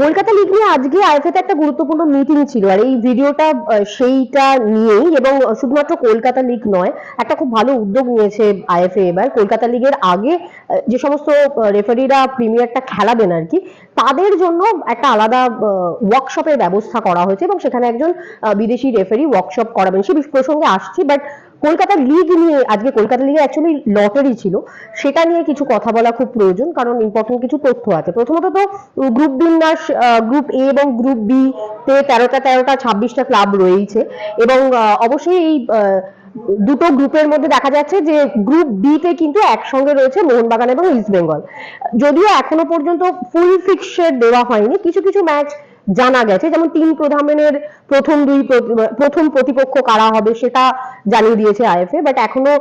Kolkata league নিয়ে আজকে আইএফএতে একটা গুরুত্বপূর্ণ মিটিং ছিল। আর এই ভিডিওটা সেইটা নিয়েই এবং শুধুমাত্র কলকাতা লিগ নয়, একটা খুব ভালো উদ্যোগ নিয়েছে আইএফএ এবার। কলকাতা লিগের আগে যে সমস্ত রেফারিরা প্রিমিয়ারটা খেলাবেন আর কি, তাদের জন্য একটা আলাদা ওয়ার্কশপের ব্যবস্থা করা হয়েছে এবং সেখানে একজন বিদেশি রেফারি ওয়ার্কশপ করাবেন। সে প্রসঙ্গে আসছি বাট কলকাতা লিগ নিয়ে, আজকে কলকাতা লিগে অ্যাকচুয়ালি লটারি ছিল, সেটা নিয়ে কিছু কথা বলা খুব প্রয়োজন, কারণ ইম্পর্টেন্ট কিছু তথ্য আছে। প্রথমত তো গ্রুপ বিন্যাস গ্রুপ এ এবং গ্রুপ বি তে তেরোটা তেরোটা, ছাব্বিশটা ক্লাব রয়েছে এবং অবশ্যই এই দুটো গ্রুপের মধ্যে দেখা যাচ্ছে যে গ্রুপ বি তে কিন্তু একসঙ্গে রয়েছে মোহনবাগান এবং ইস্ট বেঙ্গল যদিও এখনও পর্যন্ত ফুল ফিক্সচার দেওয়া হয়নি, কিছু কিছু ম্যাচ জানা গেছে। যেমন তিন প্রধানের প্রথম দুই প্রথম প্রতিপক্ষ কারা হবে সেটা জানিয়ে দিয়েছে আইএফএ বাট এখনও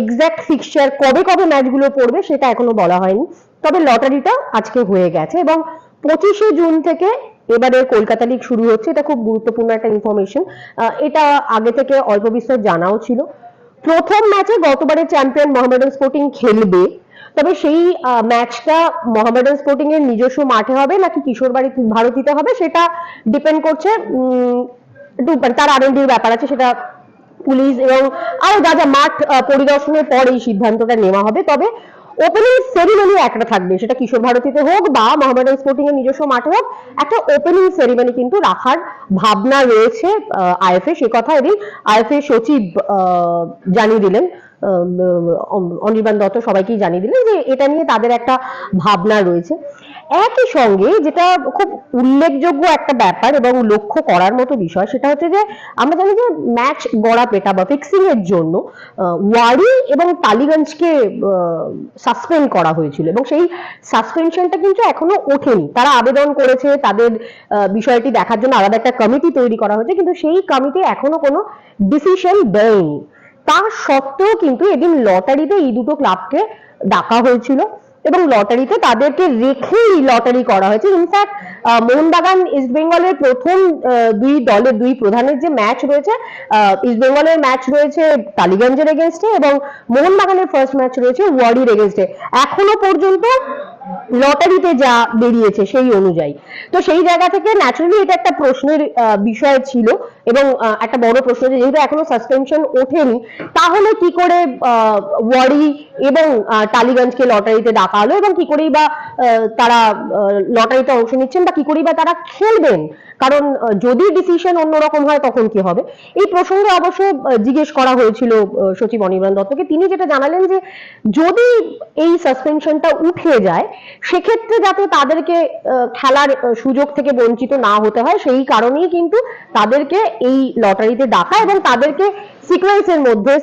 এক্সাক্ট ফিক্সচার কবে কবে ম্যাচগুলো পড়বে সেটা এখনও বলা হয়নি। তবে লটারিটা আজকে হয়ে গেছে এবং পঁচিশে জুন থেকে এবারে কলকাতা লিগ শুরু হচ্ছে, এটা খুব গুরুত্বপূর্ণ একটা ইনফরমেশন এটা আগে থেকে অল্প বিস্তর জানাও ছিল। প্রথম ম্যাচে গতবারের চ্যাম্পিয়ন মোহামেডান স্পোর্টিং খেলবে তবে সেই ম্যাচটা মোহামেডান স্পোর্টিং এর নিজস্ব মাঠে হবে নাকি কিশোর বাড়ি ভারতীতে হবে সেটা ডিপেন্ড করছে মানে তার আর ব্যাপার আছে সেটা পুলিশ এবং আরও যা যা মাঠ পরিদর্শনের পর এই সিদ্ধান্তটা নেওয়া হবে। তবে ওপেনিং সেরিমনি একটা থাকবে, সেটা কিশোর ভারতীতে হোক বা মোহামেডান স্পোর্টিং এর নিজস্ব মাঠে হোক, একটা ওপেনিং সেরিমনি কিন্তু রাখার ভাবনা রয়েছে আইএফএ, সে কথা এদিন আইএফএ সচিব জানিয়ে দিলেন। অনির্বাণ দত্ত সবাইকেই জানিয়ে দিলেন যে এটা নিয়ে তাদের একটা ভাবনা রয়েছে। একই সঙ্গে যেটা খুব উল্লেখযোগ্য একটা ব্যাপার এবং লক্ষ্য করার মতো বিষয় সেটা হচ্ছে যে আমরা জানি যে ম্যাচ গড়া পেটা বা ফিক্সিং এর জন্য ওয়ারি এবং টালিগঞ্জকে সাসপেন্ড করা হয়েছিল এবং সেই সাসপেনশনটা কিন্তু এখনও ওঠেনি। তারা আবেদন করেছে তাদের বিষয়টি দেখার জন্য আলাদা একটা কমিটি তৈরি করা হয়েছে কিন্তু সেই কমিটি এখনও কোনো ডিসিশন দেয়নি। তা সত্ত্বেও কিন্তু এদিন লটারিতে এই দুটো ক্লাবকে ডাকা হয়েছিল এবং লটারিতে তাদেরকে রেখেই লটারি করা হয়েছে। ইনফ্যাক্ট মোহনবাগান ইস্ট বেঙ্গলের প্রথম দুই দলের দুই প্রধানের যে ম্যাচ রয়েছে ইস্ট বেঙ্গলের ম্যাচ রয়েছে টালিগঞ্জের এগেনস্টে এবং মোহনবাগানের ফার্স্ট ম্যাচ রয়েছে ওয়ারির এগেনস্টে এখনও পর্যন্ত লটারিতে যা বেরিয়েছে সেই অনুযায়ী। তো সেই জায়গা থেকে ন্যাচারালি এটা একটা প্রশ্নের বিষয় ছিল এবং একটা বড় প্রশ্ন যে যেহেতু এখনও সাসপেনশন ওঠেনি, তাহলে কি করে ওয়ারি এবং টালিগঞ্জকে লটারিতে ডাকা হলো এবং কি করেই বা তারা লটারিতে অংশ নিচ্ছেন বা কি করেই বা তারা খেলবেন? কারণ যদি ডিসিশন অন্যরকম হয় তখন কি হবে? এই প্রসঙ্গে অবশ্য জিজ্ঞেস করা হয়েছিল সচিব অনির্বাণ দত্তকে। তিনি যেটা জানালেন যে, যদি এই সাসপেনশনটা উঠে যায়, সেক্ষেত্রে যাতে তাদেরকে খেলার সুযোগ থেকে বঞ্চিত না হতে হয়, সেই কারণেই কিন্তু তাদেরকে এই লটারিতে ডাকা এবং তাদেরকে সিকোয়েন্সের মধ্যে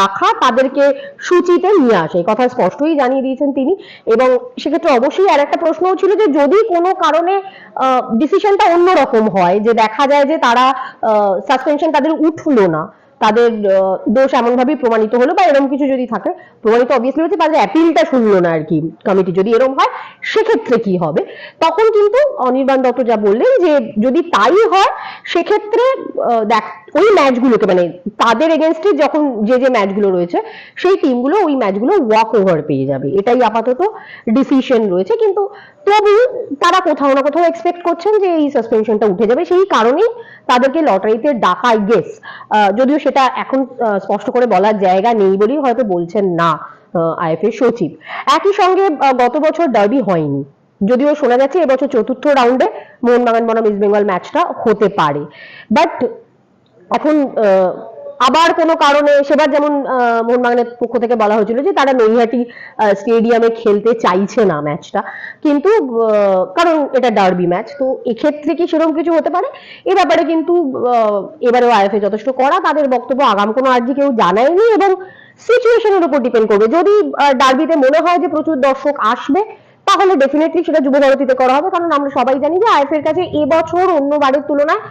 রাখা, তাদেরকে সূচিতে নিয়ে আসে। এই কথা স্পষ্টই জানিয়ে দিয়েছেন তিনি। এবং সেক্ষেত্রে অবশ্যই আর একটা প্রশ্নও ছিল যে, যদি কোনো কারণে ডিসিশনটা অন্যরকম হয়, যে দেখা যায় যে তারা সাসপেনশন তাদের উঠল না, তাদের দোষ এমন ভাবেই প্রমাণিত হলো বা এরকম কিছু যদি থাকে, প্রমাণিত অবভিয়াসলি হচ্ছে তাদের অ্যাপিলটা শুনলো না আর কি কমিটি যদি এরকম হয়, সেক্ষেত্রে কি হবে? তখন কিন্তু অনির্বাণ দত্ত যা বললেন যে, যদি তাই হয়, সেক্ষেত্রে দেখ ওই ম্যাচগুলোকে মানে তাদের এগেনস্টে যখন যে যে ম্যাচগুলো রয়েছে, সেই টিমগুলো ওই ম্যাচগুলো ওয়াক ওভার পেয়ে যাবে। এটাই আপাতত ডিসিশন রয়েছে। কিন্তু তবু তারা কোথাও না কোথাও এক্সপেক্ট করছেন যে এই সাসপেনশনটা উঠে যাবে। সেই কারণেই তাদেরকে লটারিতে ডাকা গেস যদিও সেটা এখন স্পষ্ট করে বলার জায়গা নেই বলেই হয়তো বলছেন না আইএফএ সচিব। একই সঙ্গে গত বছর ডার্বি হয়নি। যদিও শোনা যাচ্ছে এবছর চতুর্থ রাউন্ডে মোহনবাগান বনাম ইস্ট বেঙ্গল ম্যাচটা হতে পারে। বাট এখন আবার কোনো কারণে সেবার যেমন মোহনবাগানের পক্ষ থেকে বলা হয়েছিল যে তারা নৈহাটি স্টেডিয়ামে খেলতে চাইছে না ম্যাচটা। কিন্তু কারণ এটা ডার্বি ম্যাচ তো এক্ষেত্রে কি সেরকম কিছু হতে পারে? এ ব্যাপারে কিন্তু আহ, এবারেও আইএফএ যথেষ্ট করা তাদের বক্তব্য আগাম কোনো আর্জি কেউ জানায়নি এবং সিচুয়েশনের উপর ডিপেন্ড করবে। যদি ডার্বিতে মনে হয় যে প্রচুর দর্শক আসবে তাহলে ডেফিনেটলি সেটা যুব ভারতীতে করা হবে। কারণ আমরা সবাই জানি যে আইএফ এর কাছে এবছর অন্য বারের তুলনায়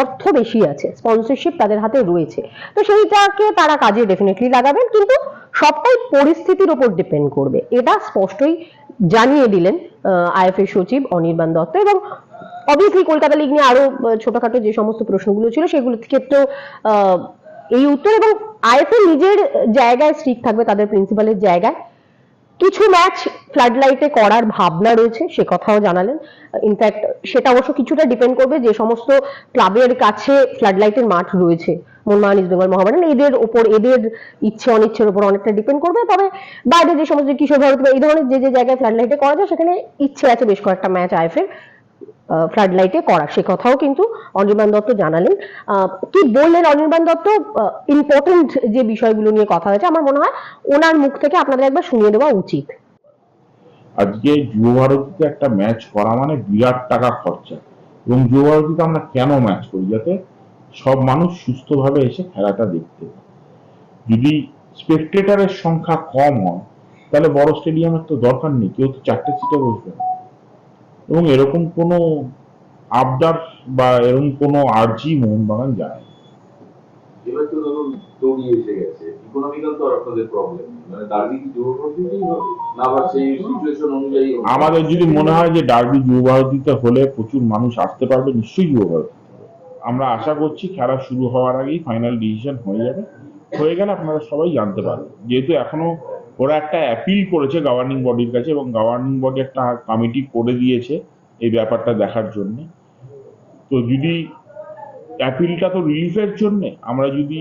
অর্থ বেশি আছে। স্পন্সরশিপ তাদের হাতে রয়েছে। তো সেইটাকে তারা কাজে ডেফিনেটলি লাগাবেন। কিন্তু সবটাই পরিস্থিতির উপর ডিপেন্ড করবে। এটা স্পষ্টই জানিয়ে দিলেন আইএফ এর সচিব অনির্বাণ দত্ত। এবং অবভিয়াসলি কলকাতা লিগ নিয়ে আরও ছোটখাটো যে সমস্ত প্রশ্নগুলো ছিল, সেগুলোর ক্ষেত্রেও এই উত্তর। এবং আইএফএ নিজের জায়গায় স্ট্রিক থাকবে, তাদের প্রিন্সিপালের জায়গায়। কিছু ম্যাচ ফ্লাড লাইটে করার ভাবনা রয়েছে, সে কথাও জানালেন। ইনফ্যাক্ট সেটা অবশ্য কিছুটা ডিপেন্ড করবে যে সমস্ত ক্লাবের কাছে ফ্লাড লাইটের মাঠ রয়েছে। মোহনবাগান ইস্ট বেঙ্গল মহাবাগান এদের ওপর এদের ইচ্ছে, অনিচ্ছের ওপর অনেকটা ডিপেন্ড করবে। তবে বাইরে যে সমস্ত কিশোর ভারতী বা এই ধরনের যে যে জায়গায় ফ্লাড লাইটে করা যায়, সেখানে ইচ্ছে আছে বেশ কয়েকটা ম্যাচ আইএফএর ফ্লাড লাইটে করা। সে কথাও কিন্তু অনির্বাণ দত্ত জানালেন। কি বললেন অনির্বাণ দত্ত? ইম্পর্টেন্ট যে বিষয়গুলো নিয়ে কথা হয়েছে, আমার মনে হয় ওনার মুখ থেকে আপনাদের একবার শুনিয়ে দেওয়া উচিত। আজকে যুব ভারতীতে একটা ম্যাচ করা মানে বিরাট টাকা খরচা। এবং যুব ভারতীতে আমরা কেন ম্যাচ করি? যাতে সব মানুষ সুস্থভাবে এসে খেলাটা দেখতে। যদি স্পেকটেটারের সংখ্যা কম হয়, তাহলে বড় স্টেডিয়ামের তো দরকার নেই। কেউ তো চারটে সিটে বসবে না। এবং এরকম কোনো আবদার বা এরকম কোনো আর্জি মোহনবাগান যায় এবার তো ধরুন দৌড়ি এসে গেছে ইকোনমিক্যাল তো আপনাদের প্রবলেম মানে দার্জি কি জোর করতেই হবে? না আবার সেই সিচুয়েশন অনুযায়ী আমাদের যদি মনে হয় যে ডার্বি যুব ভারতীতে হলে প্রচুর মানুষ আসতে পারবে নিশ্চয়ই যুব ভারতী আমরা আশা করছি খেলা শুরু হওয়ার আগেই ফাইনাল ডিসিশন হয়ে যাবে। হয়ে গেলে আপনারা সবাই জানতে পারবেন। যেহেতু এখনও ওরা একটা অ্যাপিল করেছে গভর্নিং বডির কাছে এবং গভর্নিং বডি একটা কমিটি করে দিয়েছে এই ব্যাপারটা দেখার জন্য। তো যদি অ্যাপিলটা তো রিলিফের জন্য, আমরা যদি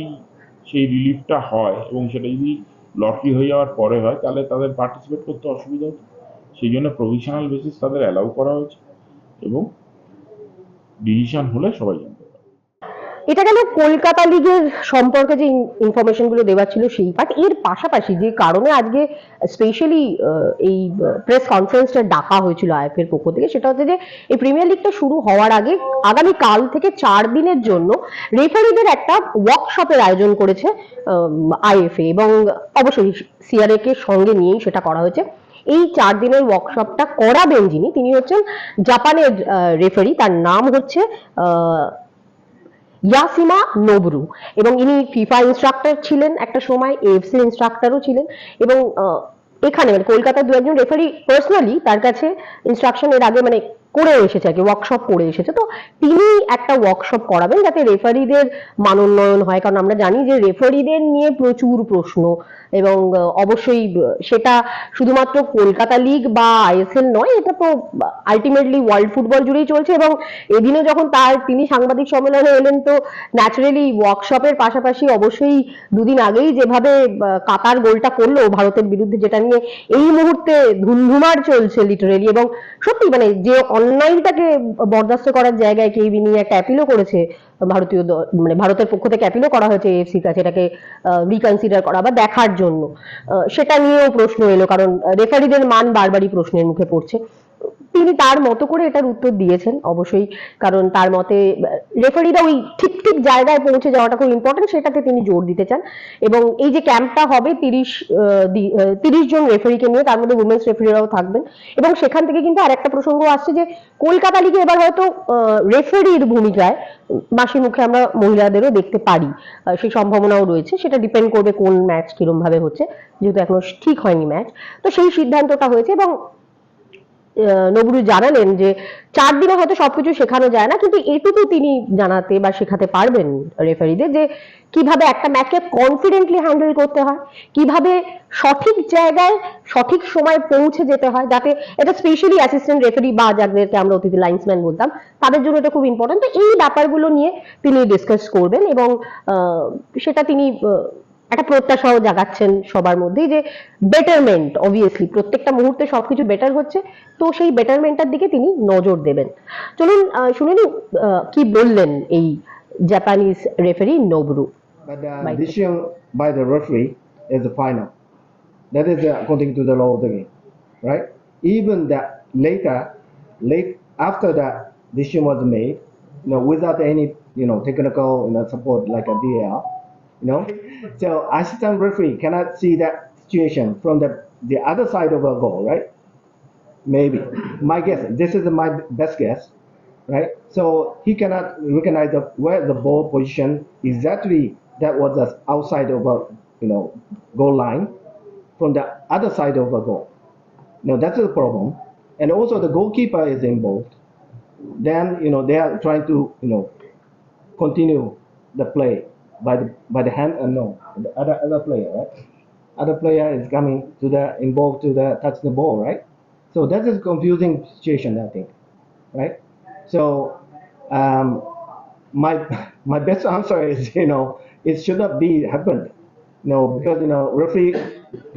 সেই রিলিফটা হয় এবং সেটা যদি লটারি হয়ে যাওয়ার পরে হয়, তাহলে তাদের পার্টিসিপেট করতে অসুবিধা হতো। সেই জন্য প্রভিশনাল বেসিস তাদের অ্যালাউ করা হয়েছে এবং ডিসিশন হলে সবাই পারবে এটা গেল কলকাতা লিগের সম্পর্কে যে ইনফরমেশনগুলো দেওয়ার ছিল সেই পার্ট এর পাশাপাশি যে কারণে আজকে স্পেশালি এই প্রেস কনফারেন্সটা ডাকা হয়েছিল আইএফ এর পক্ষ থেকে, সেটা হচ্ছে যে এই প্রিমিয়ার লিগটা শুরু হওয়ার আগে আগামী কাল থেকে চার দিনের জন্য রেফারিদের একটা ওয়ার্কশপের আয়োজন করেছে আইএফএ এবং অবশ্যই সিআরএ কে সঙ্গে নিয়েই সেটা করা হয়েছে। এই চার দিনের ওয়ার্কশপটা করাবেন যিনি, তিনি হচ্ছেন জাপানের রেফারি তার নাম হচ্ছে ইয়াসিমা নবরু এবং ইনি ফিফা ইনস্ট্রাক্টর ছিলেন, একটা সময় এএফসি ইনস্ট্রাক্টরও ছিলেন এবং এখানে মানে কলকাতার দু একজন রেফারি পার্সোনালি তার কাছে ইনস্ট্রাকশন এর আগে মানে করে এসেছে আর কি ওয়ার্কশপ করে এসেছে। তো তিনি একটা ওয়ার্কশপ করাবেন যাতে রেফারিদের মানোন্নয়ন হয়। কারণ আমরা জানি যে রেফারিদের নিয়ে প্রচুর প্রশ্ন এবং অবশ্যই সেটা শুধুমাত্র কলকাতা লিগ বা আইএসএল নয়, এটা তো আলটিমেটলি ওয়ার্ল্ড ফুটবল জুড়েই চলছে এবং এদিনে যখন তার, তিনি সাংবাদিক সম্মেলনে এলেন, তো ন্যাচারালি ওয়ার্কশপের পাশাপাশি অবশ্যই দুদিন আগেই যেভাবে কাতার গোলটা করল ভারতের বিরুদ্ধে, যেটা নিয়ে এই মুহূর্তে ধুমধুমার চলছে লিটারেলি এবং সত্যি মানে যে অনলাইনটাকে বরদাস্ত করার জায়গায় কেবি নিয়ে একটা অ্যাপিলও করেছে ভারতীয় মানে ভারতের পক্ষ থেকে অ্যাপিলও করা হয়েছে এফসির কাছে এটাকে রিকনসিডার করা বা দেখার জন্য। সেটা নিয়েও প্রশ্ন এলো, কারণ রেফারিদের মান বারবারই প্রশ্নের মুখে পড়ছে। তিনি তার মতো করে এটার উত্তর দিয়েছেন, অবশ্যই, কারণ তার মতে রেফারিরা ওই ঠিক ঠিক জায়গায় পৌঁছে যাওয়াটা খুব ইম্পর্টেন্ট সেটাতে তিনি জোর দিতে চান। এবং এই যে ক্যাম্পটা হবে তিরিশ তিরিশ জন রেফারিকে নিয়ে, তার মধ্যে উমেন্স রেফারিরাও থাকবেন। এবং সেখান থেকে কিন্তু আর একটা প্রসঙ্গ আসছে যে, কলকাতা লিগে এবার হয়তো রেফারির ভূমিকায় মাসি মুখে আমরা মহিলাদেরও দেখতে পারি সেই সম্ভাবনাও রয়েছে। সেটা ডিপেন্ড করবে কোন ম্যাচ কিরম ভাবে হচ্ছে, যেহেতু এখনও ঠিক হয়নি ম্যাচ তো সেই সিদ্ধান্তটা হয়েছে এবং নবরু জানালেন যে চার দিনে হয়তো সবকিছু শেখানো যায় না, কিন্তু এটুকু তিনি জানাতে বা শেখাতে পারবেন রেফারিদের যে কীভাবে একটা ম্যাচকে কনফিডেন্টলি হ্যান্ডেল করতে হয়, কীভাবে সঠিক জায়গায় সঠিক সময় পৌঁছে যেতে হয়, যাতে এটা স্পেশালি অ্যাসিস্ট্যান্ট রেফারি বা যাদেরকে আমরা অতিথি লাইন্সম্যান বলতাম, তাদের জন্য এটা খুব ইম্পর্টেন্ট তো এই ব্যাপারগুলো নিয়ে তিনি ডিসকাস করবেন এবং সেটা তিনি একটা প্রত্যাশাও জাগাচ্ছেন সবার মধ্যে যে বেটারমেন্ট অবভিয়াসলি প্রত্যেকটা মুহূর্তে সবকিছু বেটার হচ্ছে তো সেই বেটারমেন্টটার দিকে তিনি নজর দেবেন। চলুন শুনে নিন কি বললেন এই Japanese referee Noboru by the referee is the final late after the decision was made no without any you know like a D R you know, so assistant referee cannot see that situation from the the other side of a goal, right? Maybe my guess. This is my best guess, right? So he cannot recognize the, where the ball position exactly that was outside of a you know goal line from the other side of a goal. Now that's the problem, and also the goalkeeper is involved. Then you know they are trying to you know continue the play by the by the hand and no the other other player, right? other player is coming to the involved to the touch the ball, right? So that is a confusing situation, I think, right? So um, my my best answer is you know it should not be happened, you know because you know referee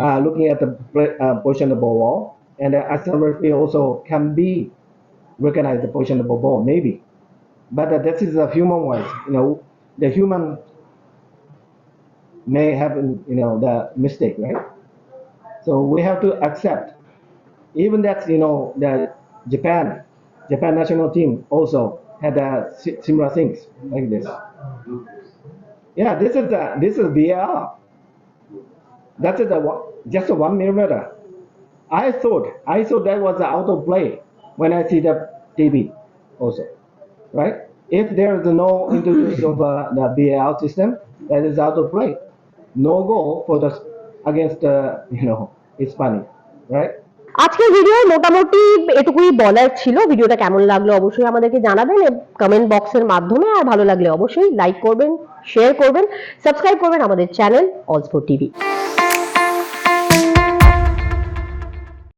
uh, looking at the uh, position of the ball and the assistant referee also can be recognize the position of the ball maybe, but uh, that is a human wise, you know the human may have you know the mistake, right? So we have to accept. Even that you know that Japan, Japan national team also had uh, similar things like this. Yeah, this is the this is VAR. That is a one- just a one millimeter. I thought I thought that was out of play when I see the TV also, right? If there is no introduction of uh, the VAR system, that is out of play. No goal for the against uh, you know Hispanic, right? আজকের video মোটামুটি এটুকুই বলার ছিল। ভিডিওটা কেমন লাগল অবশ্যই আমাদেরকে জানাবেন। কমেন্ট বক্সের মাধ্যমে আর ভালো লাগলে অবশ্যই লাইক করবেন শেয়ার করবেন সাবস্ক্রাইব করবেন আমাদের চ্যানেল অলস্পোর্ট টিভি